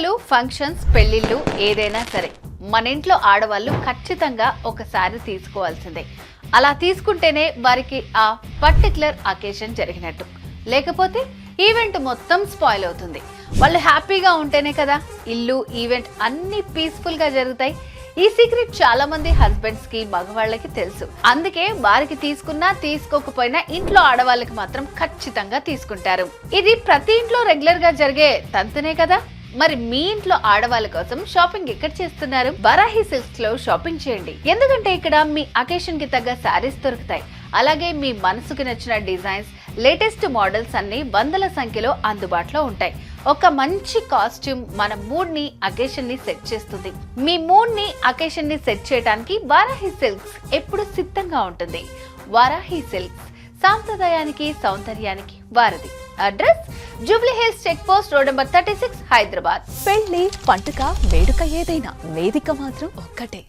పండగలు ఫంక్షన్స్ పెళ్ళిళ్ళు ఏదైనా సరే మన ఇంట్లో ఆడవాళ్ళు ఖచ్చితంగా ఒకసారి తీసుకోవాల్సిందే. అలా తీసుకుంటేనే వారికి ఆ పర్టికులర్ అకేషన్ జరిగినట్టు. లేకపోతే ఈవెంట్ మొత్తం స్పాయిల్ అవుతుంది. వాళ్ళు హ్యాపీగా ఉంటేనే కదా ఇల్లు ఈవెంట్ అన్ని పీస్ఫుల్గా జరుగుతాయి. ఈ సీక్రెట్ చాలా మంది హస్బెండ్స్కి మగవాళ్ళకి తెలుసు. అందుకే వారికి తీసుకున్నా తీసుకోకపోయినా ఇంట్లో ఆడవాళ్ళకి మాత్రం ఖచ్చితంగా తీసుకుంటారు. ఇది ప్రతి ఇంట్లో రెగ్యులర్గా జరిగే తంతునే కదా. మరి మీ ఇంట్లో ఆడవాళ్ళ కోసం షాపింగ్ ఎక్కడ చేస్తున్నారు? బరాహి సిల్క్స్లో షాపింగ్ చేయండి. ఎందుకంటే ఇక్కడ మీ అకేషన్కి తగ్గ శారీస్ దొరుకుతాయి. అలాగే మీ మనసుకు నచ్చిన డిజైన్స్ లేటెస్ట్ మోడల్స్ అన్ని వందల సంఖ్యలో అందుబాటులో ఉంటాయి. ఒక మంచి కాస్ట్యూమ్ మన మూడ్ని అకేషన్ని సెట్ చేస్తుంది. మీ మూడ్ని అకేషన్ని సెట్ చేయడానికి వారాహి సిల్క్స్ ఎప్పుడు సిద్ధంగా ఉంటుంది. వారాహి సిల్క్స్ సాంప్రదాయానికి సౌందర్యానికి వారధి address Jubilee Hills check post road number thirty six Hyderabad. పెళ్ళి పండుగ వేడుక ఏదైనా వేదిక మాత్రం ఒక్కటే.